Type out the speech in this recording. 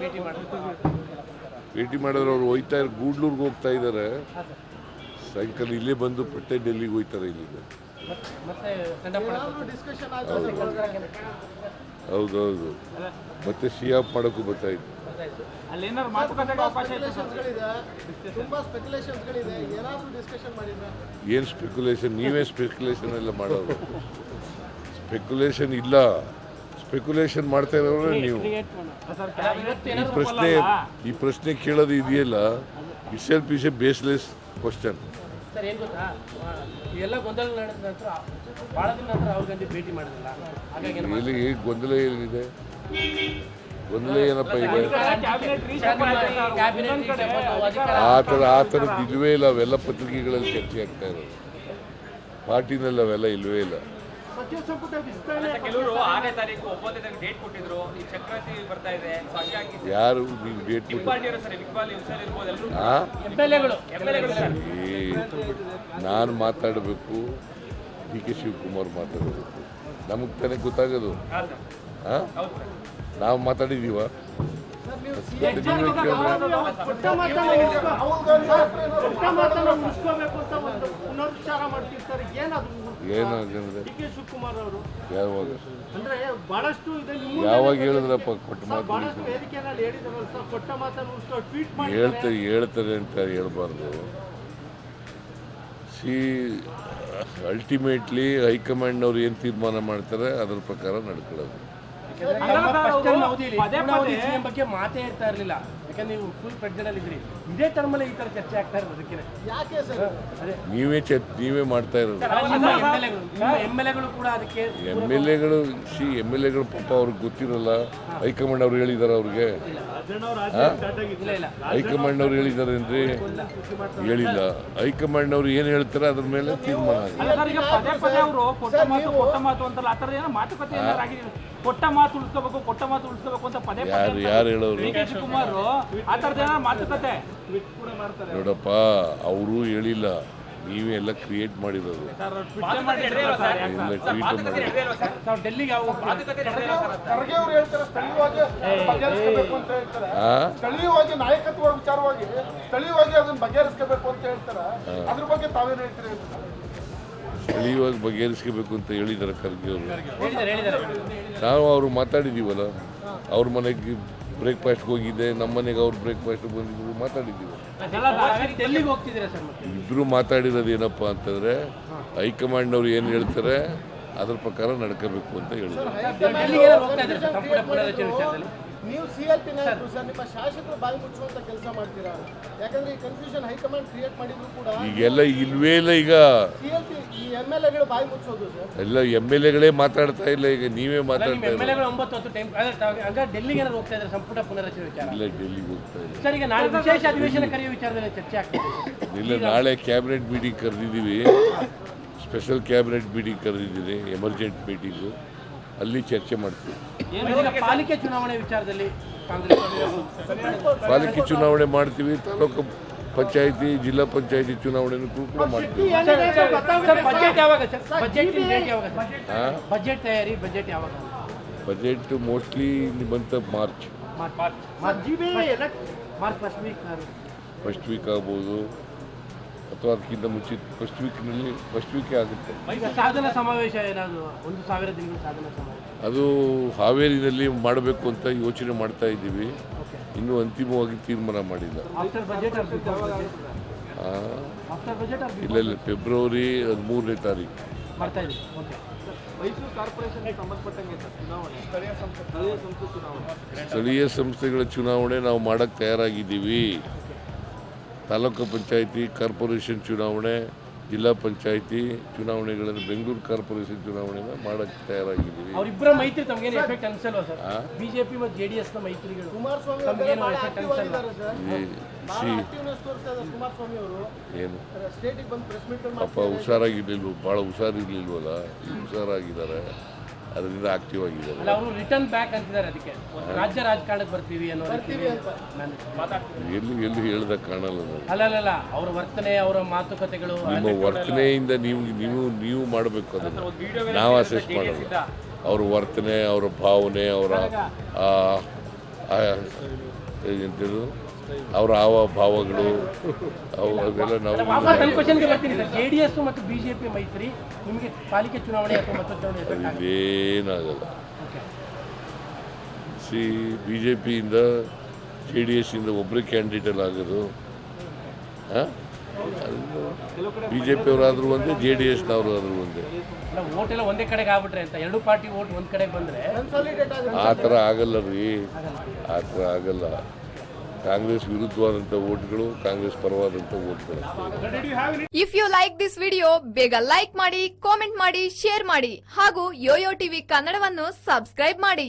ಭೇಟಿ ಮಾಡಿದ್ರು. ಭೇಟಿ ಮಾಡಿದ್ರೆ ಅವ್ರು ಹೋಯ್ತಾ ಇರೋ ಗೂಡ್ಲೂರ್ಗೆ ಹೋಗ್ತಾ ಇದ್ದಾರೆ ಸಾಯಂಕಾಲ ಇಲ್ಲೇ ಬಂದು ಪಟ್ಟೆ ಡೆಲ್ಲಿಗೆ ಇಲ್ಲಿಂದ ಮತ್ತೆ ದಂಡಪಡ ಹೌದೌದು. ಮತ್ತೆ ಸಿಯಾಪ್ ಮಾಡೋಕ್ಕೂ ಬರ್ತಾ ಇತ್ತು ಅಲ್ಲೇನಾದ್ರು ಮಾತುಕತೆಗೆ ಅವಕಾಶ ಇದೆ ಸರ್? ತುಂಬಾ ಸ್ಪೆಕ್ಯುಲೇಷನ್ಸ್ಗಳಿದೆ ಏನಾದರೂ ಡಿಸ್ಕಷನ್ ಮಾಡಿದ್ರೆ? ಏನು ಸ್ಪೆಕ್ಯುಲೇಷನ್ ನೀವೇ ಸ್ಪೆಕ್ಯುಲೇಷನ್ ಎಲ್ಲ ಮಾಡೋದು ಸ್ಪೆಕ್ಯುಲೇಷನ್ ಇಲ್ಲ. ಸ್ಪೆಕ್ಯುಲೇಷನ್ ಮಾಡ್ತಾ ಇರೋರೆ ನೀವು. ಸರ್ ಈ ಪ್ರಶ್ನೆ ಈ ಪ್ರಶ್ನೆ ಕೇಳೋದು ಇದೆಯಲ್ಲ C L P baseless question sir ಏನು ಗೊತ್ತಾ? ಆ, ಗೊಂದಲ ನಡೆದ ನಂತರ ಭಾಳ ದಿನ ನಂತರ ರಾಹುಲ್ ಗಾಂಧಿ ಭೇಟಿ ಮಾಡಿದ್ರಲ್ಲ ಹಾಗಾಗಿ ಏನು ಎಲ್ಲಿ ಹೇಗೆ ಗೊಂದಲ ಏನಿದೆ? ಗೊಂದಲ ಏನಪ್ಪ ಇದೆ? ಆ ಥರ ಆ ಥರದ್ದು ಇಲ್ವೇ ಇಲ್ಲ ಅವೆಲ್ಲ ಪತ್ರಿಕೆಗಳಲ್ಲಿ ಚರ್ಚೆ ಆಗ್ತಾ ಇರೋದು. ಪಾರ್ಟಿನಲ್ಲಿ ಅವೆಲ್ಲ ಇಲ್ವೇ ಇಲ್ಲ. ಸಚಿವ ಸಂಪುಟ ವಿಸ್ತರಣೆ ಕೆಲವರು ಆರನೇ ತಾರೀಕು ಒಂಬತ್ತನೇ ತಾರೀಕು ಡೇಟ್ ಕೊಟ್ಟಿದ್ರು. ಈ ಚಕ್ರವರ್ತಿ ಬರ್ತಾ ಇದೆ. ಸೊ ಹಂಗಾಗಿ ಯಾರು ನೀವು ಡೇಟ್ ಸರ್ ಇಕ್ಬಾಲ್ ಇರ್ಬೋದು. ಎಲ್ಲರೂ ನಾನು ಮಾತಾಡಬೇಕು. ಡಿ ಕೆ ಶಿವಕುಮಾರ್ ಮಾತಾಡಬೇಕು. ನಮಗೆ ತಾನೇ ಗೊತ್ತಾಗೋದು. ಹಾಂ ನಾವು ಮಾತಾಡಿದ್ದೀವ ಮಾತನ್ನ ಉಳಿಸ್ಕೋಬೇಕು ಅಂತ ಒಂದು ಪುನರುಚ್ಚಾರ ಮಾಡ್ತಿರ್ತಾರೆ ಏನದು ಏನಾಗಿದೆ ಡಿ ಕೆ ಶಿವಕುಮಾರ್ ಅವರು. ಯಾವಾಗ? ಅಂದ್ರೆ ಬಹಳಷ್ಟು ಇದೆ ನಿಮ್ಮ ಯಾವಾಗ ಹೇಳಿದ್ರಪ್ಪ ಕೊಟ್ಟು ಮಾತು ಬಹಳಷ್ಟು ವೇದಿಕೆಯಲ್ಲಿ ಹೇಳಿದಾರಲ್ಲ ಸರ್ ಕೊಟ್ಟ ಮಾತನ್ನು ಉಳಿಸ್ಕೊ ಟ್ವೀಟ್ ಮಾಡಿ ಹೇಳ್ತಾರೆ ಹೇಳ್ತಾರೆ ಅಂತ ಹೇಳ್ಬಾರ್ದು. ಸಿ ಅಲ್ಟಿಮೇಟ್ಲಿ ಹೈಕಮಾಂಡ್ನವ್ರು ಏನು ತೀರ್ಮಾನ ಮಾಡ್ತಾರೆ ಅದ್ರ ಪ್ರಕಾರ ನಡ್ಕೊಳ್ಳೋದು. ಬಗ್ಗೆ ಮಾತೇ ಇರ್ತಾ ಇರಲಿಲ್ಲ ಯಾಕಂದ್ರೆ ನೀವು ಫುಲ್ ಪ್ರೆಗ್ನೆಂಟ್ ಅಲ್ಲಿ ಇದ್ರಿ ಇದೇ ಟರ್ಮಲ್ಲಿ ಈ ತರ ಚರ್ಚೆ ಆಗ್ತಾ ಇರೋದು ಅದಕ್ಕೆ ಯಾಕೆ ಸರ್ ನೀವೇ ಚ ನೀವೇ ಮಾಡ್ತಾ ಇರೋದು ಎಂ ಎಲ್ ಎಗಳು ನಿಮ್ಮ ಎಂ ಎಲ್ ಎಗಳು ಕೂಡ ಅದಕ್ಕೆ ಎಂ ಎಲ್ ಎಗಳು ಸಿ ಎಂ ಎಲ್ ಎಗಳು ಪಾಪ ಅವ್ರಿಗೆ ಗೊತ್ತಿರಲ್ಲ ಹೈಕಮಾಂಡ್ ಅವ್ರು ಹೇಳಿದಾರೆ ಅವ್ರಿಗೆ ಹೈಕಮಾಂಡ್ ಅವ್ರು ಹೇಳಿದಾರೇನ್ರಿ ಹೇಳಿಲ್ಲ ಹೈಕಮಾಂಡ್ ಅವ್ರು ಏನು ಹೇಳ್ತಾರೆ ಅದ್ರ ಮೇಲೆ ತೀರ್ಮಾನ ಆಗಿದೆ ಕೊಟ್ಟ ಮಾತು ಉಳಿಸ್ಕೋಬೇಕು ಕೊಟ್ಟ ಮಾತು ಉಳಿಸ್ಕೋಬೇಕು ಅಂತ ಪದೇ ಪದೇ ಯಾರು ಯಾರು ಹೇಳೋರು? ಡಿ ಕೆ ಶಿವಕುಮಾರ್ ಆ ಥರದ ಏನೋ ಮಾತುಕತೆ. ನೋಡಪ್ಪ ಅವರು ಹೇಳಿಲ್ಲ. ನೀವೇ ಎಲ್ಲ ಕ್ರಿಯೇಟ್ ಮಾಡಿರೋದು. ಸರ್ ಟ್ವಿಟ್ ಮಾಡಿ ಹೇಳಿದ್ರು ಸರ್? ಯಾಕೆ ಎಲ್ಲ ಟ್ವೀಟ್ ಮಾಡಿ ನಡೆದೇ ಇಲ್ವಾ ಸರ್? ನಾವು ಡೆಲ್ಲಿಗೆ ಯಾವ ಮಾತುಕತೆ ನಡೆದೇ ಇಲ್ವಾ ಸರ್? ಖರ್ಗೆ ಅವರು ಹೇಳ್ತಾರೆ ಸ್ಥಳೀಯವಾಗಿ ಬಗೆಹರಿಸಬೇಕು ಅಂತ ಹೇಳ್ತಾರೆ. ಆ? ಸ್ಥಳೀಯವಾಗಿ ನಾಯಕತ್ವ ವಿಚಾರವಾಗಿ ಸ್ಥಳೀಯವಾಗಿ ಅದನ್ನ ಬಗೆಹರಿಸ್ಕೋಬೇಕು ಅಂತ ಹೇಳ್ತಾರೆ. ಅದ್ರ ಬಗ್ಗೆ ತಾವೇನು ಹೇಳ್ತೀರಿ ಸ್ಥಳೀಯವಾಗಿ ಬಗೆಹರಿಸ್ಕೋಬೇಕು ಅಂತ ಹೇಳಿದ್ದಾರೆ ಖರ್ಗೆ ಅವರು. ನಾವು ಅವರು ಮಾತಾಡಿದ್ದೀವಲ್ಲ ಅವ್ರ ಮನೆಗೆ ಬ್ರೇಕ್ಫಾಸ್ಟ್ಗೆ ಹೋಗಿದ್ದೆ ನಮ್ಮ ಮನೆಗೆ ಅವ್ರು ಬ್ರೇಕ್ಫಾಸ್ಟ್ ಬಂದಿದ್ರು ಮಾತಾಡಿದ್ದೀವಿ ಇಬ್ಬರು ಮಾತಾಡಿರೋದು ಏನಪ್ಪ ಅಂತಂದರೆ ಹೈಕಮಾಂಡ್ನವ್ರು ಏನು ಹೇಳ್ತಾರೆ ಅದ್ರ ಪ್ರಕಾರ ನಡ್ಕೋಬೇಕು ಅಂತ ಹೇಳಿದ್ರು. ನೀವು ಸಿ ಎಲ್ ಪಿ ನಾಯಕರು ಸರ್ ನಿಮ್ಮ ಶಾಸಕರು ಬಾಯಿ ಮುಚ್ಚುವಂತ ಕೆಲಸ ಮಾಡ್ತೀರಾ? ಯಾಕಂದ್ರೆ ಈ ಕನ್ಫ್ಯೂಷನ್ ಹೈಕಮಾಂಡ್ ಕ್ರಿಯೇಟ್ ಮಾಡಿದ್ರು ಕೂಡ ಈಗೆಲ್ಲ ಇಲ್ವೇ ಇಲ್ಲ ಈಗ. ಸಿ ಎಲ್ ಪಿ ಈ ಎಂ ಎಲ್ ಎಗಳು ಬಾಯಿ ಮುಚ್ಚೋದು ಸರ್. ಎಲ್ಲ ಎಂ ಎಲ್ ಎಗಳೇ ಮಾತಾಡ್ತಾ ಇಲ್ಲ ಈಗ ನೀವೇ ಮಾತಾಡ್ತಾ ಎಂ ಎಲ್ ಇಲ್ಲ ಎಗಳು ಒಂಬತ್ತು ಹತ್ತು ಟೈಮ್ ಹಂಗ ಡೆಲ್ಲಿಗೆ ಏನಾದ್ರು ಹೋಗ್ತಾ ಇದ್ದಾರೆ ಸಂಪುಟ ಪುನರಚನೆ ವಿಚಾರ? ಇಲ್ಲ ಡೆಲ್ಲಿಗೆ ಹೋಗ್ತಾ ಇಲ್ಲ. ಸರ್ ಈಗ ನಾಳೆ ವಿಶೇಷ ಅಧಿವೇಶನ ಕರೆಯುವ ವಿಚಾರದಲ್ಲಿ ಚರ್ಚೆ ಆಗ್ತಿದೆ. ಇಲ್ಲ ನಾಳೆ ಕ್ಯಾಬಿನೆಟ್ ಮೀಟಿಂಗ್ ಕರೆದಿದ್ದೀವಿ. ಸ್ಪೆಷಲ್ ಕ್ಯಾಬಿನೆಟ್ ಮೀಟಿಂಗ್ ಕರೆದಿದ್ದೀನಿ ಎಮರ್ಜೆಂಟ್ ಮೀಟಿಂಗು ಅಲ್ಲಿ ಚರ್ಚೆ ಮಾಡ್ತೀವಿ. ಪಾಲಿಕೆ ಚುನಾವಣೆ ವಿಚಾರದಲ್ಲಿ ಕಾಂಗ್ರೆಸ್ ಪಾಲಿಕೆ ಚುನಾವಣೆ ಮಾಡ್ತೀವಿ ತಾಲೂಕು ಪಂಚಾಯಿತಿ ಜಿಲ್ಲಾ ಪಂಚಾಯಿತಿ ಚುನಾವಣೆ ಕೂಡ ಮಾಡ್ತೀವಿ. ಬಜೆಟ್ ಯಾವಾಗ ಬಜೆಟ್ ಡೇಟ್ ಯಾವಾಗ ಹಾಂ? ಬಜೆಟ್ ತಯಾರಿ ಬಜೆಟ್ ಯಾವಾಗ? ಬಜೆಟ್ ಮೋಸ್ಟ್ಲಿ ಬಂತ ಆಫ್ ಮಾರ್ಚ್. ಫಸ್ಟ್ ವೀಕ್ ಆಗ್ಬೋದು. ಅಥವಾ ಅದಕ್ಕಿಂತ ಮುಂಚೆ ಫಸ್ಟ್ ವೀಕ್ನಲ್ಲಿ ಫಸ್ಟ್ ವೀಕೇ ಆಗುತ್ತೆ. ಈಗ ಸಾಧನ ಸಮಾವೇಶ ಏನಾದ್ರು ಒಂದು ಸಾವಿರ ದಿನಗಳ ಸಾಧನ ಸಮಾವೇಶ? ಅದು ಹಾವೇರಿನಲ್ಲಿ ಮಾಡಬೇಕು ಅಂತ ಯೋಚನೆ ಮಾಡ್ತಾ ಇದ್ದೀವಿ. ಇನ್ನೂ ಅಂತಿಮವಾಗಿ ತೀರ್ಮಾನ ಮಾಡಿಲ್ಲ. ಇಲ್ಲ ಇಲ್ಲ. ಫೆಬ್ರವರಿ ಹದಿಮೂರನೇ ತಾರೀಕು ಸ್ಥಳೀಯ ಸಂಸ್ಥೆಗಳ ಚುನಾವಣೆ ನಾವು ಮಾಡಕ್ಕೆ ತಯಾರಾಗಿದ್ದೀವಿ. ತಾಲೂಕು ಪಂಚಾಯಿತಿ ಕಾರ್ಪೊರೇಷನ್ ಚುನಾವಣೆ ಜಿಲ್ಲಾ ಪಂಚಾಯಿತಿ ಚುನಾವಣೆಗಳನ್ನು ಬೆಂಗಳೂರು ಕಾರ್ಪೊರೇಷನ್ ಚುನಾವಣೆನ ಮಾಡಕ್ಕೆ ತಯಾರಾಗಿದ್ದೀವಿ. ಅವರಿಬ್ಬರ ಮೈತ್ರಿ ತಮಗೇನು ಎಫೆಕ್ಟ್ ಅನ್ಸಲ್ವಾ ಸರ್? ಬಿಜೆಪಿ ಮತ್ತು ಮೈತ್ರಿಗಳು ಕುಮಾರಸ್ವಾಮಿ ತಮಗೇನು ಎಫೆಕ್ಟ್ ಅನ್ಸಲ್ವಾ? ಏನು? ಪಾಪ ಹುಷಾರಾಗಿರ್ಲಿಲ್ವ? ಭಾಳ ಹುಷಾರಿರ್ಲಿಲ್ವಲ್ಲ? ಹುಷಾರಾಗಿದ್ದಾರೆ. ಅದರಿಂದ ಆಕ್ಟಿವ್ ಆಗಿದ್ದಾರೆ ಅಲ್ಲ ಅವರು ರಿಟರ್ನ್ ಬ್ಯಾಕ್ ಅಂತಿದ್ದಾರೆ ಅದಕ್ಕೆ. ರಾಜ್ಯ ರಾಜಕಾರಣಕ್ಕೆ ಬರ್ತೀವಿ ಅನ್ನೋ ನಾನು- ಎಲ್ಲಿ ಎಲ್ಲಿ ಹೇಳ್ದ ಕಾಣಲ್ಲ ನನಗೆ ಅಲ್ಲ ಅಲ್ಲ ಅವರ ವರ್ತನೆ ಅವರ ಮಾತುಕತೆಗಳು ನಿಮ್ಮ ವರ್ತನೆಯಿಂದ ನೀವು ನೀವು ನೀವು ಮಾಡಬೇಕು ಅದನ್ನು. ನಾವು ಅಸೆಸ್ ಮಾಡೋದು ಅವ್ರ ವರ್ತನೆ ಅವರ ಭಾವನೆ ಅವರ ಆ ಎಂಥದ್ದು ಅವರ ಹಾವ ಭಾವಗಳು ಅವು ಅವೆಲ್ಲ ನಾವು ವಾಪಸ್ ನನ್ನ ಕ್ವಶನ್ಗೆ ಬರ್ತೀನಿ ಸರ್. ಜೆ ಡಿ ಎಸ್ ಮತ್ತು ಬಿಜೆಪಿ ಮೈತ್ರಿ ನಿಮಗೆ ಪಾಲಿಕೆ ಚುನಾವಣೆ ಅಥವಾ ಮತ್ತೊಂದು ಚುನಾವಣೆ effect ಆಗುತ್ತೆ? ಇದೇನಾಗಲ್ಲ ಸಿ ಬಿ ಜೆ ಪಿಯಿಂದ ಜೆ ಡಿ ಎಸ್ಸಿಂದ ಒಬ್ಬರೇ ಕ್ಯಾಂಡಿಡೇಟ್ ಆಗೋದು. ಬಿ ಜೆ ಪಿಯವರಾದರೂ ಒಂದೇ ಜೆ ಡಿ ಎಸ್ನವರು ಆದರೂ ಒಂದೇ. ಓಟ್ ಎಲ್ಲ ಒಂದೇ ಕಡೆಗೆ ಆಗ್ಬಿಟ್ರೆ ಅಂತ ಎರಡು ಪಾರ್ಟಿ ಓಟ್ ಒಂದು ಕಡೆಗೆ ಬಂದ್ರೆ ಆ ಥರ ಆಗಲ್ಲ ರೀ. ಆ ಥರ ಆಗಲ್ಲ. ಕಾಂಗ್ರೆಸ್ ವಿರುದ್ಧವಾದಂಥ ಓಟ್ಗಳು ಕಾಂಗ್ರೆಸ್ ಪರವಾದಂಥ ಓಟ್ಗಳು if you like this video ಬೇಗ ಲೈಕ್ ಮಾಡಿ ಕಾಮೆಂಟ್ ಮಾಡಿ ಶೇರ್ ಮಾಡಿ ಹಾಗೂ ಯೋಯೋ ಟಿವಿ ಕನ್ನಡವನ್ನು ಸಬ್ಸ್ಕ್ರೈಬ್ ಮಾಡಿ.